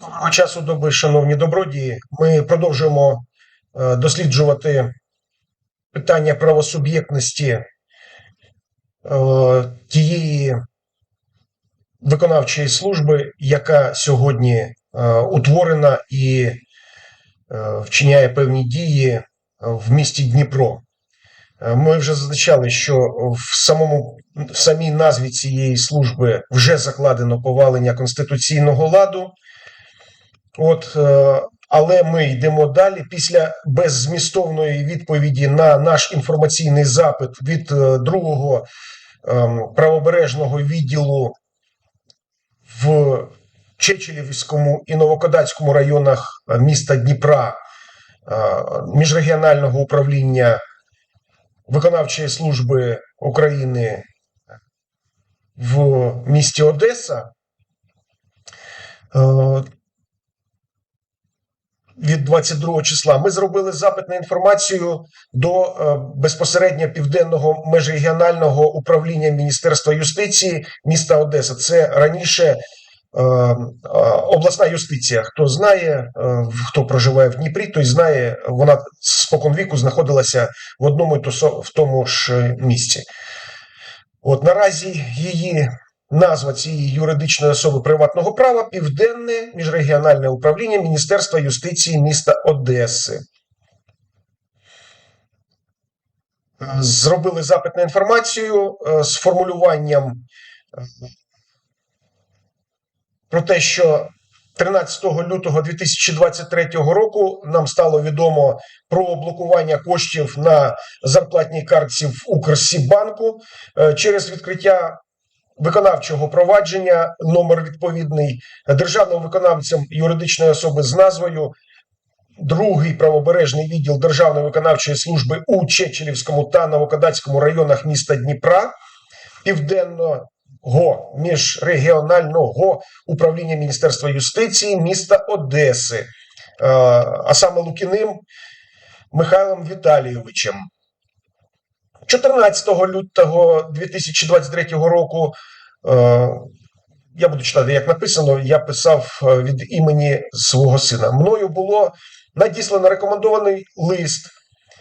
Доброго часу доби, шановні добродії. Ми продовжуємо е, досліджувати питання правосуб'єктності е, тієї виконавчої служби, яка сьогодні е, утворена і вчиняє певні дії в місті Дніпро. Ми вже зазначали, що в самому в самій назві цієї служби вже закладено повалення конституційного ладу. От, е, але ми йдемо далі. Після беззмістовної відповіді на наш інформаційний запит від е, другого ем, правобережного відділу в Чечелівському і Новокодацькому районах е, міста Дніпра міжрегіонального управління виконавчої служби України в місті Одеса. Від 22 числа ми зробили запит на інформацію до е, безпосередньо південного межрегіонального управління Міністерства юстиції міста Одеса. Це раніше е, е, обласна юстиція. Хто знає, хто проживає в Дніпрі, той знає, вона споконвіку знаходилася в одному і в тому ж місці. От наразі її назва цієї юридичної особи приватного права Південне міжрегіональне управління Міністерства юстиції міста Одеси. Е, Зробили запит на інформацію е, з формулюванням е, про те, що 13 лютого 2023 року нам стало відомо про блокування коштів на зарплатній картці в Укрсібанку через відкриття виконавчого провадження, номер відповідний державним виконавцем юридичної особи з назвою Другий правобережний відділ Державної виконавчої служби у Чечелівському та Новокодацькому районах міста Дніпра, Південного міжрегіонального управління Міністерства юстиції міста Одеси, е, а саме Лукіним Михайлом Віталійовичем. 14 лютого 2023 року. Е, Я буду читати, як написано. Я писав е, від імені свого сина. Мною було надіслано рекомендований лист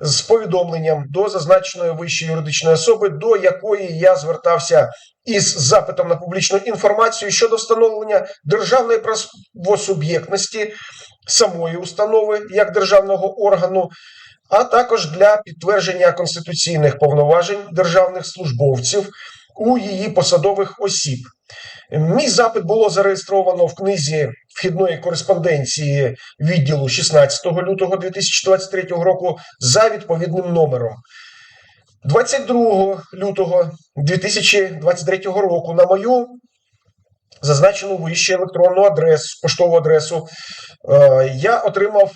з повідомленням до зазначеної вищої юридичної особи, до якої я звертався із запитом на публічну інформацію щодо встановлення державної правосуб'єктності самої установи як державного органу, а також для підтвердження конституційних повноважень державних службовців у її посадових осіб. Мій запит було зареєстровано в книзі вхідної кореспонденції відділу 16 лютого 2023 року за відповідним номером. 22 лютого 2023 року на мою зазначену вище електронну адресу, поштову адресу, е, я отримав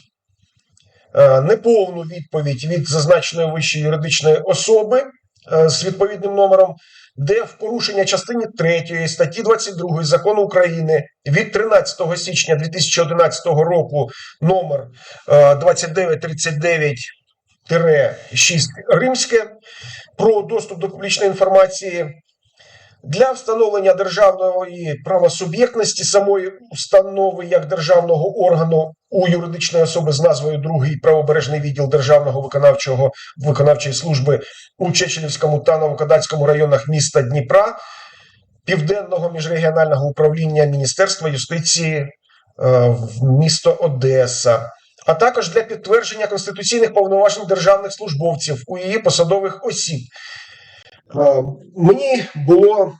е, неповну відповідь від зазначеної вищої юридичної особи з відповідним номером, де в порушення частині 3 статті 22 закону України від 13 січня 2011 року номер е, 2939 6 римське про доступ до публічної інформації для встановлення державної правосуб'єктності самої установи як державного органу у юридичної особи з назвою Другий правобережний відділ Державного виконавчого виконавчої служби у Чечелівському та Новокодацькому районах міста Дніпра, Південного міжрегіонального управління Міністерства юстиції е, в місто Одеса, а також для підтвердження конституційних повноважень державних службовців у її посадових осіб. Е, Мені було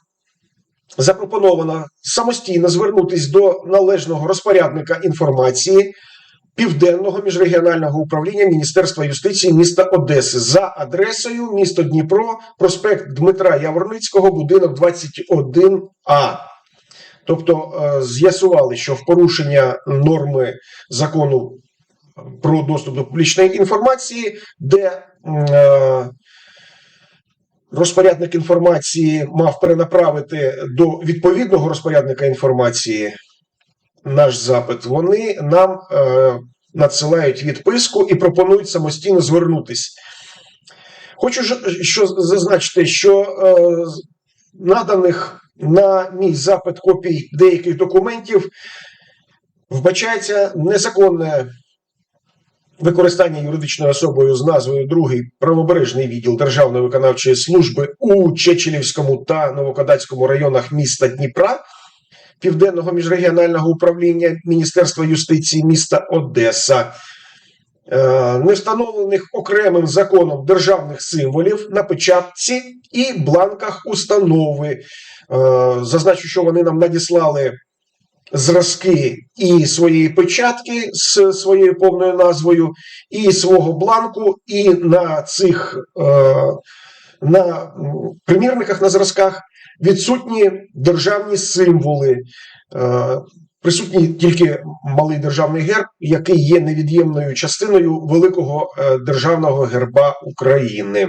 запропоновано самостійно звернутися до належного розпорядника інформації Південного міжрегіонального управління Міністерства юстиції міста Одеси за адресою місто Дніпро, проспект Дмитра Яворницького, будинок 21А. Тобто е, з'ясували, що в порушення норми закону про доступ до публічної інформації, де е, розпорядник інформації мав перенаправити до відповідного розпорядника інформації наш запит, вони нам е, надсилають відписку і пропонують самостійно звернутись. Хочу що зазначити, що е, наданих на мій запит копій деяких документів Вбачається незаконне використання юридичною особою з назвою Другий правобережний відділ Державної виконавчої служби у Чечелівському та Новокодацькому районах міста Дніпра, Південного міжрегіонального управління Міністерства юстиції міста Одеса. Е, Не встановлених окремим законом державних символів на печатці і бланках установи. Е, Зазначу, що вони нам надіслали зразки і своєї печатки з своєю повною назвою, і свого бланку, і на цих е, на примірниках на зразках відсутні державні символи. Е, Присутній тільки малий державний герб, який є невід'ємною частиною великого е, державного герба України.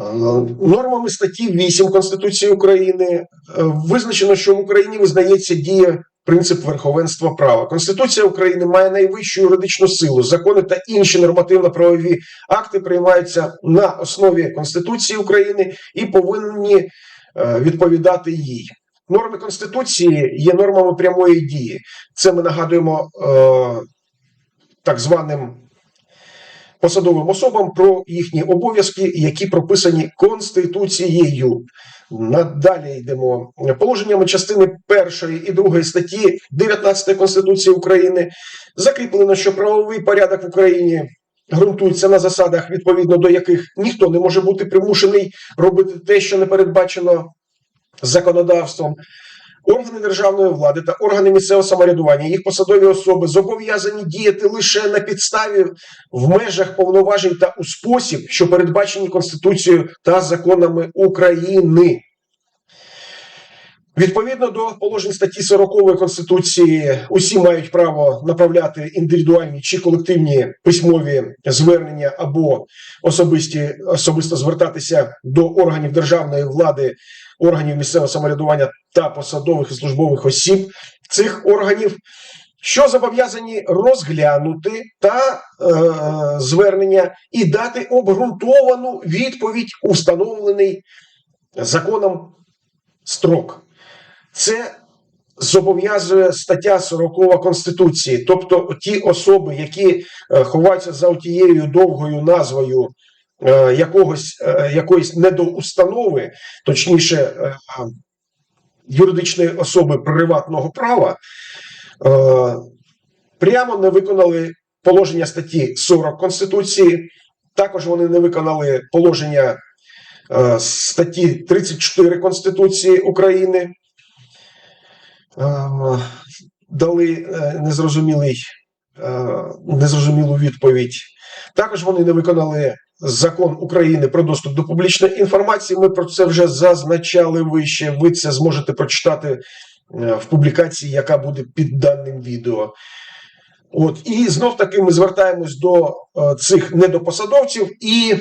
Е, Нормами статті 8 Конституції України е, визначено, що в Україні визнається дія принцип верховенства права. Конституція України має найвищу юридичну силу. Закони та інші нормативно-правові акти приймаються на основі Конституції України і повинні е, відповідати їй. Норми Конституції є нормами прямої дії. Це ми нагадуємо так званим посадовим особам про їхні обов'язки, які прописані Конституцією. Надалі йдемо положеннями частини першої і другої статті 19 Конституції України. Закріплено, що правовий порядок в Україні ґрунтується на засадах, відповідно до яких ніхто не може бути примушений робити те, що не передбачено законодавством. Органи державної влади та органи місцевого самоврядування, їх посадові особи зобов'язані діяти лише на підставі в межах повноважень та у спосіб, що передбачені Конституцією та законами України. Відповідно до положень статті 40 Конституції, усі мають право направляти індивідуальні чи колективні письмові звернення або особисті, особисто звертатися до органів державної влади, органів місцевого самоврядування та посадових і службових осіб цих органів, що зобов'язані розглянути та е, звернення і дати обґрунтовану відповідь у встановлений законом строк. Це зобов'язує стаття 40 Конституції, тобто ті особи, які е, ховаються за тією довгою назвою е, якогось, е, якоїсь недоустанови, точніше, юридичної особи приватного права, прямо не виконали положення статті 40 Конституції. Також вони не виконали положення статті 34 Конституції України. Е, Дали е, незрозумілий, е, незрозумілу відповідь. Також вони не виконали закон України про доступ до публічної інформації. Ми про це вже зазначали вище. Ви це зможете прочитати е, в публікації, яка буде під даним відео. От і знов таки ми звертаємось до цих недопосадовців і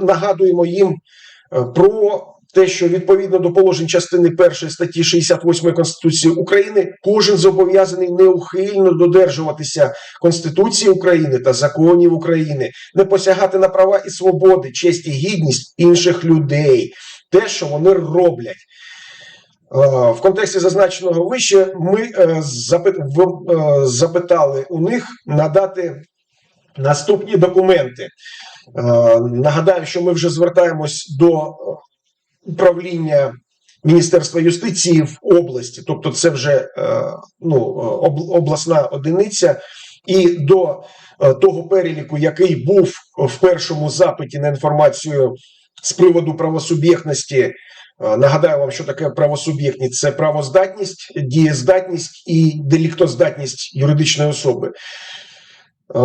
нагадуємо їм про те, що відповідно до положень частини 1 статті 68 Конституції України кожен зобов'язаний неухильно додержуватися Конституції України та законів України, не посягати на права і свободи, честь і гідність інших людей, те, що вони роблять. Е, В контексті зазначеного вище ми е, е, запитали у них надати наступні документи. Нагадаю, що ми вже звертаємось до управління Міністерства юстиції в області, тобто це вже е, ну, обласна одиниця, і до е, того переліку, який був в першому запиті на інформацію з приводу правосуб'єктності. Е, Нагадаю вам, що таке правосуб'єктність це правоздатність, дієздатність і деліктоздатність юридичної особи. Е,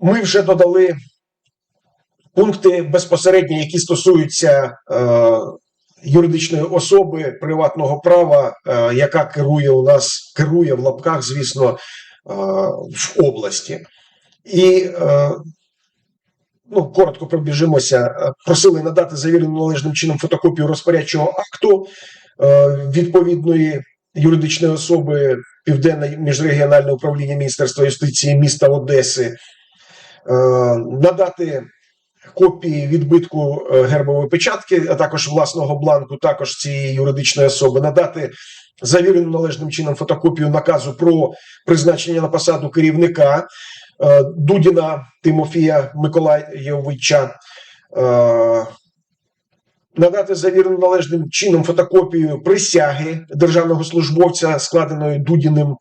Ми вже додали пункти безпосередньо, які стосуються е, юридичної особи приватного права, е, яка керує у нас, керує в лапках, звісно, е, в області. І е, ну, коротко пробіжимося. Е, Просили надати завірену належним чином фотокопію розпорядчого акту е, відповідної юридичної особи Південне міжрегіональне управління Міністерства юстиції міста Одеси, е, надати копії відбитку е, гербової печатки, а також власного бланку, також цієї юридичної особи, надати завірену належним чином фотокопію наказу про призначення на посаду керівника е, Дудіна Тимофія Миколайовича. е, Надати завірену належним чином фотокопію присяги державного службовця, складеної Дудіним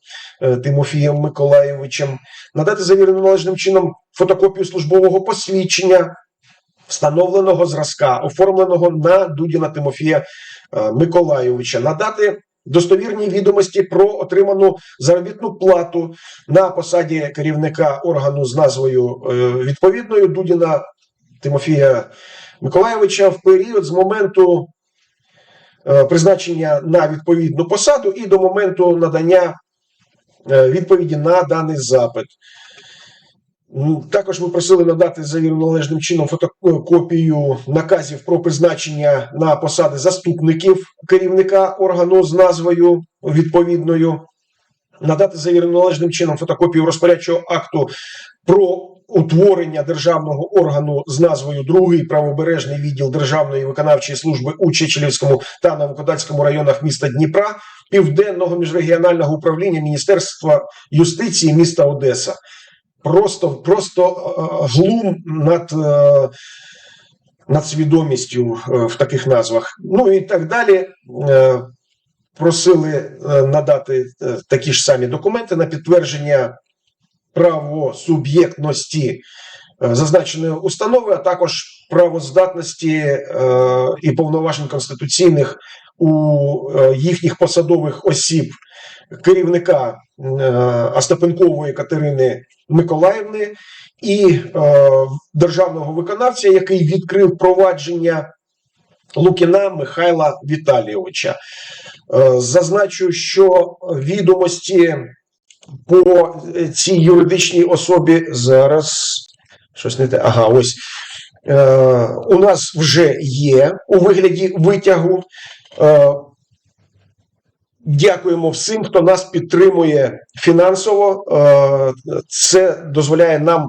Тимофієм Миколайовичем, надати завірену належним чином фотокопію службового посвідчення, встановленого зразка, оформленого на Дудіна Тимофія е, Миколайовича, надати достовірні відомості про отриману заробітну плату на посаді керівника органу з назвою е, відповідною Дудіна Тимофія Миколайовича в період з моменту е, призначення на відповідну посаду і до моменту надання відповіді на даний запит. Також ми просили надати завірену належним чином фотокопію наказів про призначення на посади заступників керівника органу з назвою відповідною, надати завірену належним чином фотокопію розпорядчого акту про утворення державного органу з назвою Другий правобережний відділ Державної виконавчої служби у Чечелівському та Новокодацькому районах міста Дніпра, Південного міжрегіонального управління Міністерства юстиції міста Одеса. Просто, просто е, глум над, е, над свідомістю е, в таких назвах. Ну і так далі. Просили надати такі ж самі документи на підтвердження правосуб'єктності зазначеної установи, а також правоздатності е, і повноважень конституційних у е, їхніх посадових осіб керівника е, Остапенкової Катерини Миколаївни і е, державного виконавця, який відкрив провадження Лукіна Михайла Віталійовича. Зазначу, що відомості по цій юридичній особі зараз щось не те. Ага, ось у нас вже є у вигляді витягу. Е, Дякуємо всім, хто нас підтримує фінансово. Е, Це дозволяє нам е,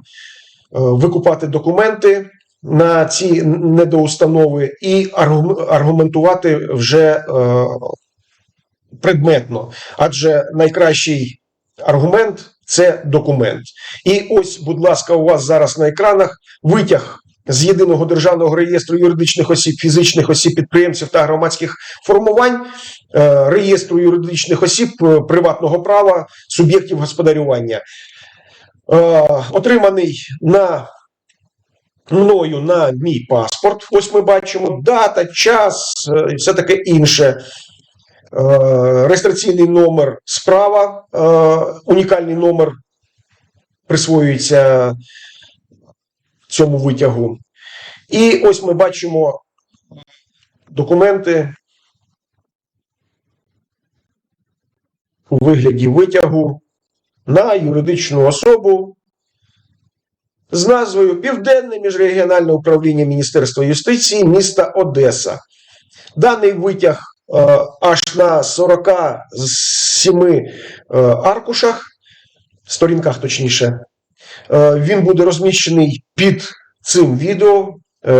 викупати документи на ці недоустанови і аргументувати вже е, предметно. Адже найкращий аргумент це документ. І ось, будь ласка, у вас зараз на екранах витяг з єдиного державного реєстру юридичних осіб, фізичних осіб, підприємців та громадських формувань, е, реєстру юридичних осіб е, приватного права, суб'єктів господарювання. Е, Отриманий на мною на мій паспорт. Ось ми бачимо дата, час все таке інше. Реєстраційний номер справа, унікальний номер присвоюється цьому витягу. І ось ми бачимо документи у вигляді витягу на юридичну особу з назвою Південне міжрегіональне управління Міністерства юстиції міста Одеса. Даний витяг е, аж на 47 е, аркушах, сторінках точніше. Е, він буде розміщений під цим відео е,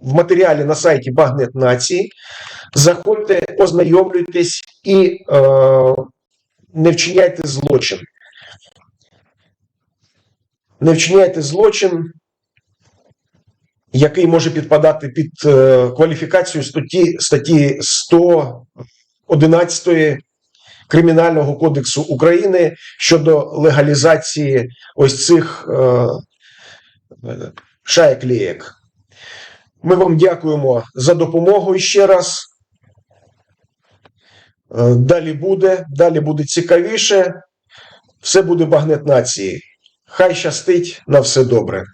в матеріалі на сайті Багнет Нації. Заходьте, ознайомлюйтесь і е, не вчиняйте злочин. Не вчиняйте злочин, який може підпадати під кваліфікацію статті, статті 111 Кримінального кодексу України щодо легалізації ось цих е, шаєк-лієк. Ми вам дякуємо за допомогу ще раз. Е, Далі буде, далі буде цікавіше. Все буде багнет нації. Хай щастить на все добре.